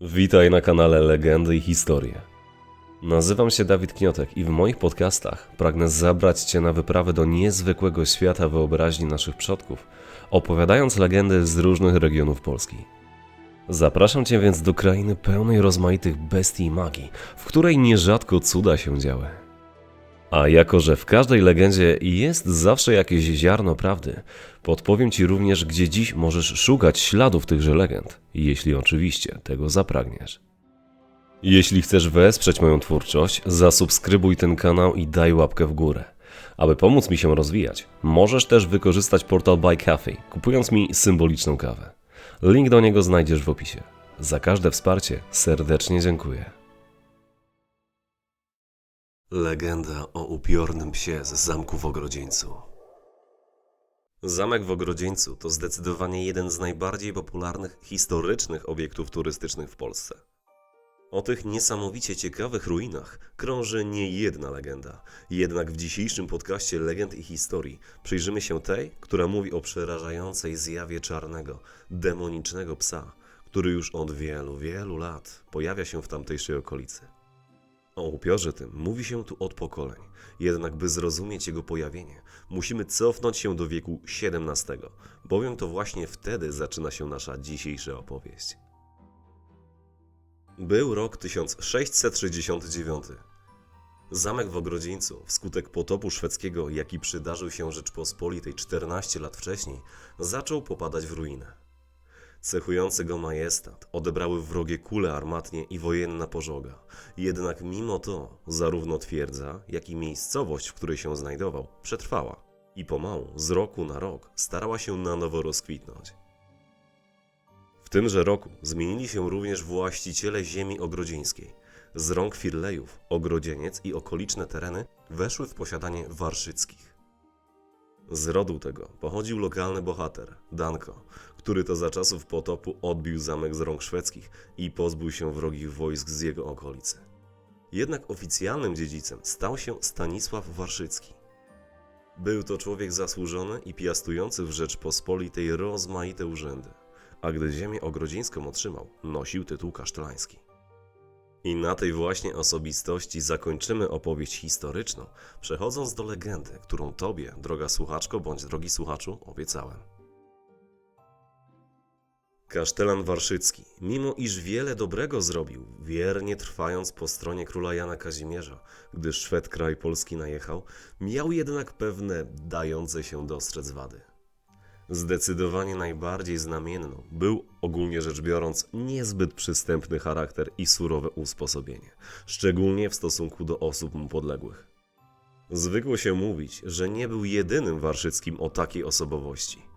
Witaj na kanale Legendy i Historie. Nazywam się Dawid Kniotek i w moich podcastach pragnę zabrać Cię na wyprawę do niezwykłego świata wyobraźni naszych przodków, opowiadając legendy z różnych regionów Polski. Zapraszam Cię więc do krainy pełnej rozmaitych bestii i magii, w której nierzadko cuda się działy. A jako, że w każdej legendzie jest zawsze jakieś ziarno prawdy, podpowiem Ci również, gdzie dziś możesz szukać śladów tychże legend, jeśli oczywiście tego zapragniesz. Jeśli chcesz wesprzeć moją twórczość, zasubskrybuj ten kanał i daj łapkę w górę. Aby pomóc mi się rozwijać, możesz też wykorzystać portal Buy Cafe, kupując mi symboliczną kawę. Link do niego znajdziesz w opisie. Za każde wsparcie serdecznie dziękuję. Legenda o upiornym psie z zamku w Ogrodzieńcu. Zamek w Ogrodzieńcu to zdecydowanie jeden z najbardziej popularnych historycznych obiektów turystycznych w Polsce. O tych niesamowicie ciekawych ruinach krąży nie jedna legenda. Jednak w dzisiejszym podcaście Legend i Historii przyjrzymy się tej, która mówi o przerażającej zjawie czarnego, demonicznego psa, który już od wielu, wielu lat pojawia się w tamtejszej okolicy. O upiorze tym mówi się tu od pokoleń, jednak by zrozumieć jego pojawienie, musimy cofnąć się do wieku XVII, bowiem to właśnie wtedy zaczyna się nasza dzisiejsza opowieść. Był rok 1669. Zamek w Ogrodzieńcu, wskutek potopu szwedzkiego, jaki przydarzył się Rzeczpospolitej 14 lat wcześniej, zaczął popadać w ruinę. Cechujący go majestat odebrały wrogie kule armatnie i wojenna pożoga. Jednak mimo to zarówno twierdza, jak i miejscowość, w której się znajdował, przetrwała i pomału, z roku na rok, starała się na nowo rozkwitnąć. W tymże roku zmienili się również właściciele ziemi ogrodzieńskiej. Z rąk Firlejów, Ogrodzieniec i okoliczne tereny weszły w posiadanie Warszyckich. Z rodu tego pochodził lokalny bohater, Danko, który to za czasów potopu odbił zamek z rąk szwedzkich i pozbył się wrogich wojsk z jego okolicy. Jednak oficjalnym dziedzicem stał się Stanisław Warszycki. Był to człowiek zasłużony i piastujący w Rzeczpospolitej rozmaite urzędy, a gdy ziemię ogrodzieńską otrzymał, nosił tytuł kasztelański. I na tej właśnie osobistości zakończymy opowieść historyczną, przechodząc do legendy, którą Tobie, droga słuchaczko bądź drogi słuchaczu, obiecałem. Kasztelan Warszycki, mimo iż wiele dobrego zrobił, wiernie trwając po stronie króla Jana Kazimierza, gdy Szwed kraj polski najechał, miał jednak pewne dające się dostrzec wady. Zdecydowanie najbardziej znamienną był, ogólnie rzecz biorąc, niezbyt przystępny charakter i surowe usposobienie, szczególnie w stosunku do osób mu podległych. Zwykło się mówić, że nie był jedynym Warszyckim o takiej osobowości.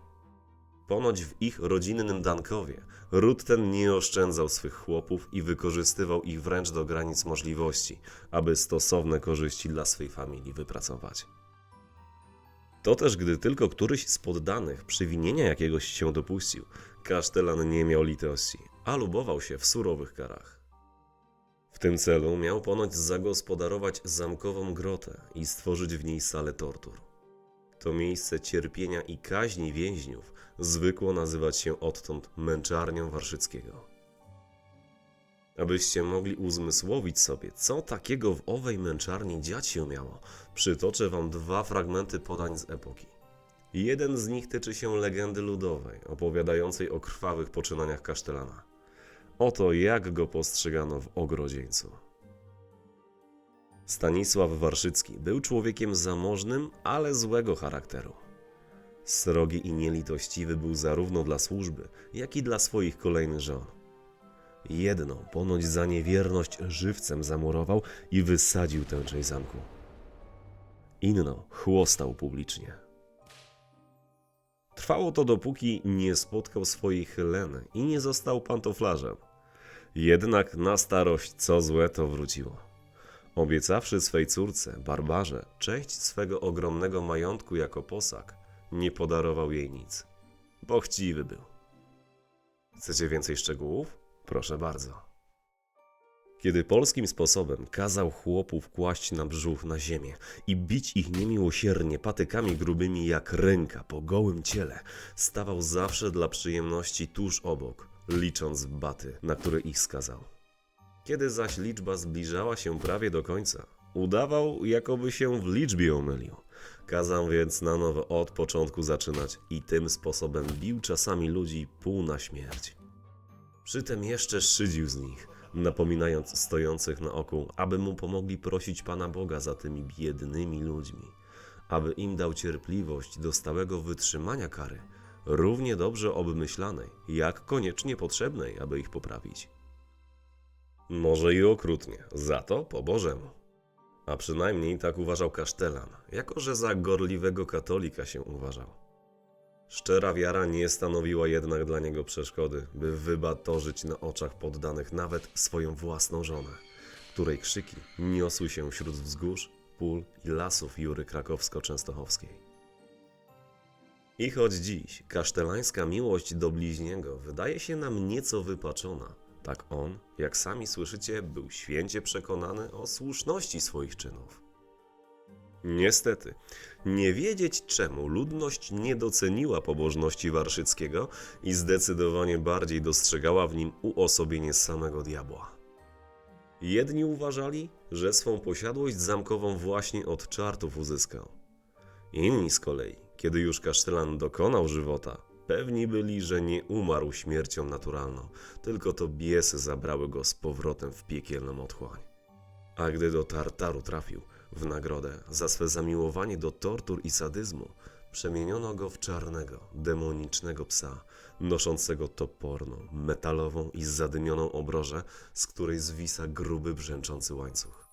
Ponoć w ich rodzinnym Dankowie ród ten nie oszczędzał swych chłopów i wykorzystywał ich wręcz do granic możliwości, aby stosowne korzyści dla swej familii wypracować. To też gdy tylko któryś z poddanych przywinienia jakiegoś się dopuścił, kasztelan nie miał litości, a lubował się w surowych karach. W tym celu miał ponoć zagospodarować zamkową grotę i stworzyć w niej salę tortur. To miejsce cierpienia i kaźni więźniów zwykło nazywać się odtąd męczarnią Warszyckiego. Abyście mogli uzmysłowić sobie, co takiego w owej męczarni dziać się miało, przytoczę wam dwa fragmenty podań z epoki. Jeden z nich tyczy się legendy ludowej, opowiadającej o krwawych poczynaniach kasztelana. Oto jak go postrzegano w ogrodzieńcu. Stanisław Warszycki był człowiekiem zamożnym, ale złego charakteru. Srogi i nielitościwy był zarówno dla służby, jak i dla swoich kolejnych żon. Jedną ponoć za niewierność żywcem zamurował i wysadził tę część zamku. Inną chłostał publicznie. Trwało to dopóki nie spotkał swojej Heleny i nie został pantoflarzem. Jednak na starość co złe to wróciło. Obiecawszy swej córce, Barbarze, część swego ogromnego majątku jako posag, nie podarował jej nic. Bo chciwy był. Chcecie więcej szczegółów? Proszę bardzo. Kiedy polskim sposobem kazał chłopów kłaść na brzuch na ziemię i bić ich niemiłosiernie patykami grubymi jak ręka po gołym ciele, stawał zawsze dla przyjemności tuż obok, licząc baty, na które ich skazał. Kiedy zaś liczba zbliżała się prawie do końca, udawał, jakoby się w liczbie omylił. Kazał więc na nowo od początku zaczynać i tym sposobem bił czasami ludzi pół na śmierć. Przytem jeszcze szydził z nich, napominając stojących na oku, aby mu pomogli prosić Pana Boga za tymi biednymi ludźmi, aby im dał cierpliwość do stałego wytrzymania kary, równie dobrze obmyślanej, jak koniecznie potrzebnej, aby ich poprawić. Może i okrutnie, za to po Bożemu. A przynajmniej tak uważał kasztelan, jako że za gorliwego katolika się uważał. Szczera wiara nie stanowiła jednak dla niego przeszkody, by wybatorzyć na oczach poddanych nawet swoją własną żonę, której krzyki niosły się wśród wzgórz, pól i lasów Jury Krakowsko-Częstochowskiej. I choć dziś kasztelańska miłość do bliźniego wydaje się nam nieco wypaczona, tak on, jak sami słyszycie, był święcie przekonany o słuszności swoich czynów. Niestety, nie wiedzieć czemu ludność nie doceniła pobożności Warszyckiego i zdecydowanie bardziej dostrzegała w nim uosobienie samego diabła. Jedni uważali, że swą posiadłość zamkową właśnie od czartów uzyskał. Inni z kolei, kiedy już kasztelan dokonał żywota, pewni byli, że nie umarł śmiercią naturalną, tylko to biesy zabrały go z powrotem w piekielną otchłań. A gdy do Tartaru trafił, w nagrodę za swe zamiłowanie do tortur i sadyzmu, przemieniono go w czarnego, demonicznego psa, noszącego toporną, metalową i zadymioną obrożę, z której zwisa gruby, brzęczący łańcuch.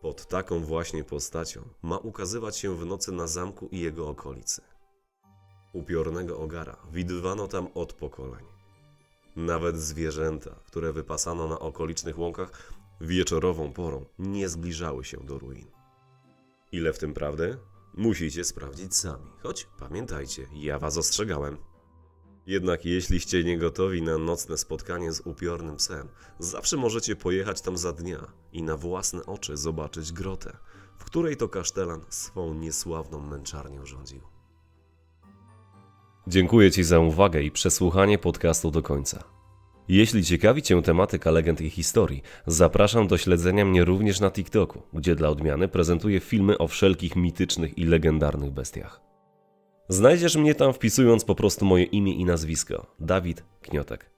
Pod taką właśnie postacią ma ukazywać się w nocy na zamku i jego okolicy. Upiornego ogara widywano tam od pokoleń. Nawet zwierzęta, które wypasano na okolicznych łąkach, wieczorową porą nie zbliżały się do ruin. Ile w tym prawdy? Musicie sprawdzić sami, choć pamiętajcie, ja was ostrzegałem. Jednak jeśliście nie gotowi na nocne spotkanie z upiornym psem, zawsze możecie pojechać tam za dnia i na własne oczy zobaczyć grotę, w której to kasztelan swą niesławną męczarnię rządził. Dziękuję Ci za uwagę i przesłuchanie podcastu do końca. Jeśli ciekawi Cię tematyka legend i historii, zapraszam do śledzenia mnie również na TikToku, gdzie dla odmiany prezentuję filmy o wszelkich mitycznych i legendarnych bestiach. Znajdziesz mnie tam wpisując po prostu moje imię i nazwisko Dawid Kniotek.